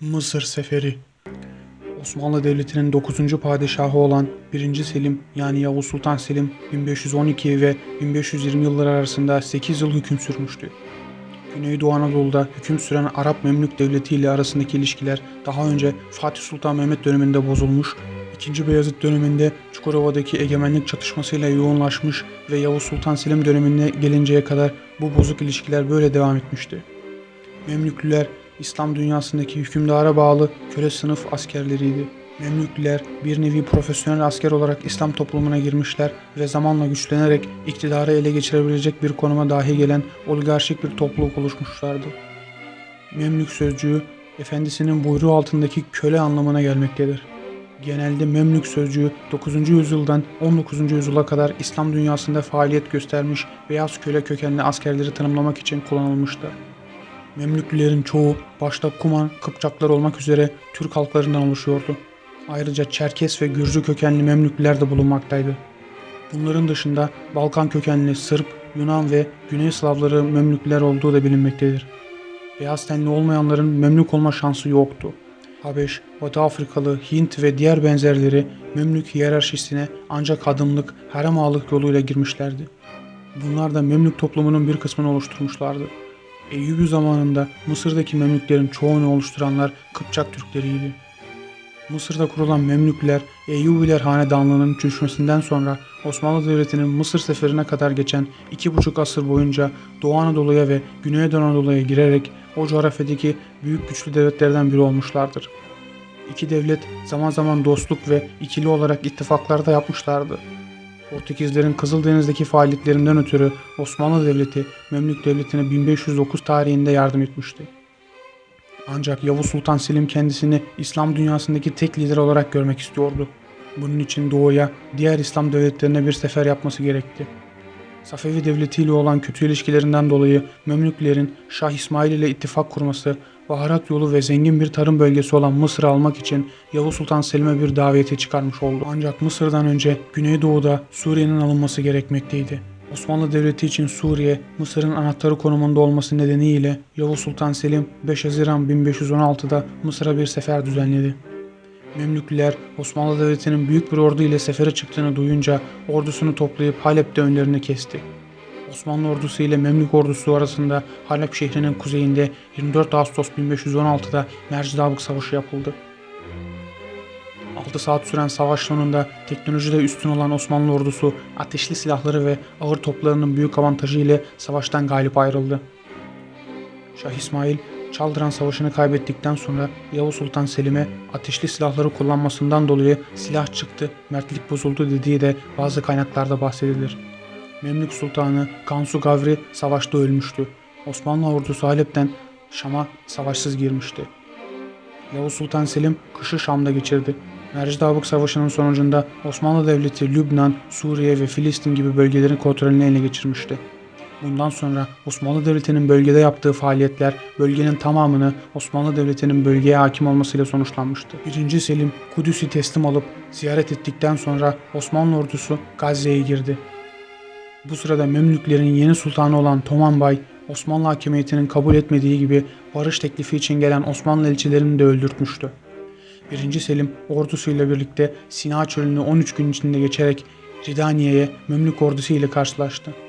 Mısır Seferi Osmanlı Devleti'nin 9. padişahı olan 1. Selim yani Yavuz Sultan Selim 1512 ve 1520 yılları arasında 8 yıl hüküm sürmüştü. Güneydoğu Anadolu'da hüküm süren Arap Memlük Devleti ile arasındaki ilişkiler daha önce Fatih Sultan Mehmet döneminde bozulmuş, 2. Beyazıt döneminde Çukurova'daki egemenlik çatışmasıyla yoğunlaşmış ve Yavuz Sultan Selim dönemine gelinceye kadar bu bozuk ilişkiler böyle devam etmişti. Memlüklüler İslam dünyasındaki hükümdara bağlı köle sınıf askerleriydi. Memlüklüler bir nevi profesyonel asker olarak İslam toplumuna girmişler ve zamanla güçlenerek iktidarı ele geçirebilecek bir konuma dahi gelen oligarşik bir topluluk oluşmuşlardı. Memlük sözcüğü efendisinin buyruğu altındaki köle anlamına gelmektedir. Genelde Memlük sözcüğü 9. yüzyıldan 19. yüzyıla kadar İslam dünyasında faaliyet göstermiş beyaz köle kökenli askerleri tanımlamak için kullanılmıştır. Memlüklülerin çoğu başta Kuman, Kıpçaklar olmak üzere Türk halklarından oluşuyordu. Ayrıca Çerkes ve Gürcü kökenli Memlüklüler de bulunmaktaydı. Bunların dışında Balkan kökenli Sırp, Yunan ve Güney Slavları Memlüklüler olduğu da bilinmektedir. Beyaz tenli olmayanların Memlük olma şansı yoktu. Habeş, Batı Afrikalı, Hint ve diğer benzerleri Memlük hiyerarşisine ancak adımlık, harem ağalık yoluyla girmişlerdi. Bunlar da Memlük toplumunun bir kısmını oluşturmuşlardı. Eyyubi zamanında Mısır'daki Memlüklerin çoğunu oluşturanlar Kıpçak Türkleriydi. Mısır'da kurulan Memlükler, Eyyubiler Hanedanlığı'nın çökmesinden sonra Osmanlı Devleti'nin Mısır seferine kadar geçen iki buçuk asır boyunca Doğu Anadolu'ya ve Güney Anadolu'ya girerek o coğrafyadaki büyük güçlü devletlerden biri olmuşlardır. İki devlet zaman zaman dostluk ve ikili olarak ittifaklar da yapmışlardı. Portekizlerin Kızıldeniz'deki faaliyetlerinden ötürü Osmanlı Devleti Memlük Devleti'ne 1509 tarihinde yardım etmişti. Ancak Yavuz Sultan Selim kendisini İslam dünyasındaki tek lider olarak görmek istiyordu. Bunun için doğuya, diğer İslam devletlerine bir sefer yapması gerekti. Safevi Devleti ile olan kötü ilişkilerinden dolayı Memlüklerin Şah İsmail ile ittifak kurması, baharat yolu ve zengin bir tarım bölgesi olan Mısır'ı almak için Yavuz Sultan Selim'e bir daveti çıkarmış oldu. Ancak Mısır'dan önce Güneydoğu'da Suriye'nin alınması gerekmekteydi. Osmanlı Devleti için Suriye, Mısır'ın anahtarı konumunda olması nedeniyle Yavuz Sultan Selim 5 Haziran 1516'da Mısır'a bir sefer düzenledi. Memlüklüler Osmanlı Devleti'nin büyük bir ordu ile sefere çıktığını duyunca ordusunu toplayıp Halep'te önlerini kesti. Osmanlı ordusu ile Memlük ordusu arasında Halep şehrinin kuzeyinde 24 Ağustos 1516'da Mercidabık Savaşı yapıldı. 6 saat süren savaş sonunda teknolojide üstün olan Osmanlı ordusu ateşli silahları ve ağır toplarının büyük avantajı ile savaştan galip ayrıldı. Şah İsmail Çaldıran Savaşı'nı kaybettikten sonra Yavuz Sultan Selim'e ateşli silahları kullanmasından dolayı silah çıktı, mertlik bozuldu dediği de bazı kaynaklarda bahsedilir. Memlük Sultanı Kansu Gavri savaşta ölmüştü. Osmanlı ordusu Halep'ten Şam'a savaşsız girmişti. Yavuz Sultan Selim kışı Şam'da geçirdi. Mercidabık Savaşı'nın sonucunda Osmanlı Devleti Lübnan, Suriye ve Filistin gibi bölgelerin kontrolünü ele geçirmişti. Bundan sonra Osmanlı Devleti'nin bölgede yaptığı faaliyetler bölgenin tamamını Osmanlı Devleti'nin bölgeye hakim olmasıyla sonuçlanmıştı. 1. Selim Kudüs'ü teslim alıp ziyaret ettikten sonra Osmanlı ordusu Gazze'ye girdi. Bu sırada Memlüklerin yeni sultanı olan Tomanbay, Osmanlı hakimiyetinin kabul etmediği gibi barış teklifi için gelen Osmanlı elçilerini de öldürtmüştü. 1. Selim ordusuyla birlikte Sina çölünü 13 gün içinde geçerek Ridaniye'ye Memlük ordusu ile karşılaştı.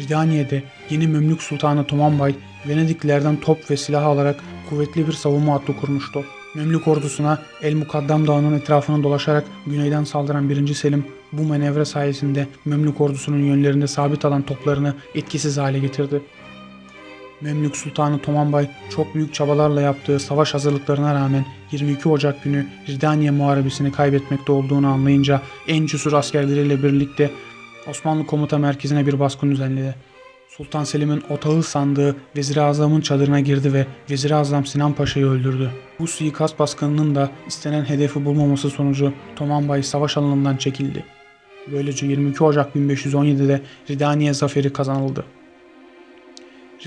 Ridaniye'de yeni Memlük Sultanı Tomanbay, Venediklilerden top ve silah alarak kuvvetli bir savunma hattı kurmuştu. Memlük ordusuna El Mukaddam Dağı'nın etrafını dolaşarak güneyden saldıran 1. Selim bu manevra sayesinde Memlük ordusunun yönlerinde sabit alan toplarını etkisiz hale getirdi. Memlük Sultanı Tomanbay çok büyük çabalarla yaptığı savaş hazırlıklarına rağmen 22 Ocak günü Ridaniye Muharebesi'ni kaybetmekte olduğunu anlayınca en cesur askerleriyle birlikte Osmanlı komuta merkezine bir baskın düzenledi. Sultan Selim'in otağı sandığı Vezir-i Azam'ın çadırına girdi ve Vezir-i Azam Sinan Paşa'yı öldürdü. Bu suikast baskınının da istenen hedefi bulmaması sonucu Tomanbay savaş alanından çekildi. Böylece 22 Ocak 1517'de Ridaniye zaferi kazanıldı.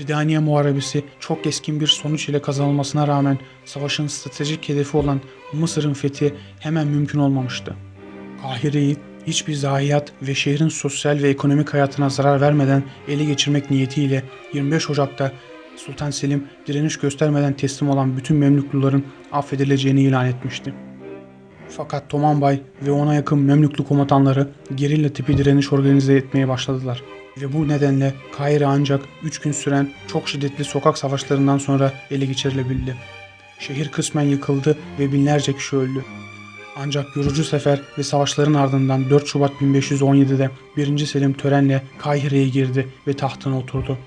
Ridaniye Muharebesi çok keskin bir sonuç ile kazanılmasına rağmen savaşın stratejik hedefi olan Mısır'ın fethi hemen mümkün olmamıştı. Kahire'yi hiçbir zayiat ve şehrin sosyal ve ekonomik hayatına zarar vermeden ele geçirmek niyetiyle 25 Ocak'ta Sultan Selim direniş göstermeden teslim olan bütün Memlükluların affedileceğini ilan etmişti. Fakat Tomanbay ve ona yakın Memlüklü komutanları gerilla tipi direniş organize etmeye başladılar. Ve bu nedenle Kahire ancak 3 gün süren çok şiddetli sokak savaşlarından sonra ele geçirilebildi. Şehir kısmen yıkıldı ve binlerce kişi öldü. Ancak yorucu sefer ve savaşların ardından 4 Şubat 1517'de 1. Selim törenle Kahire'ye girdi ve tahtına oturdu.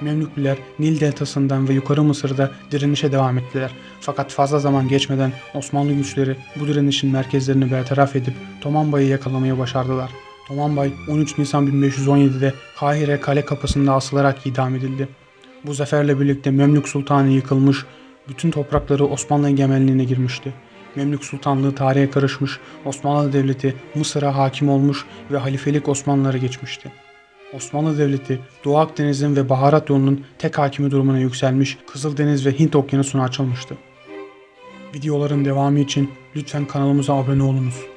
Memlüklüler Nil deltasından ve yukarı Mısır'da direnişe devam ettiler. Fakat fazla zaman geçmeden Osmanlı güçleri bu direnişin merkezlerini bertaraf edip Tomanbay'ı yakalamayı başardılar. Tomanbay 13 Nisan 1517'de Kahire kale kapısında asılarak idam edildi. Bu zaferle birlikte Memlük Sultanı yıkılmış, bütün toprakları Osmanlı egemenliğine girmişti. Memlük Sultanlığı tarihe karışmış, Osmanlı Devleti Mısır'a hakim olmuş ve halifelik Osmanlılara geçmişti. Osmanlı Devleti Doğu Akdeniz'in ve baharat yolunun tek hakimi durumuna yükselmiş, Kızıldeniz ve Hint Okyanusu'na açılmıştı. Videoların devamı için lütfen kanalımıza abone olunuz.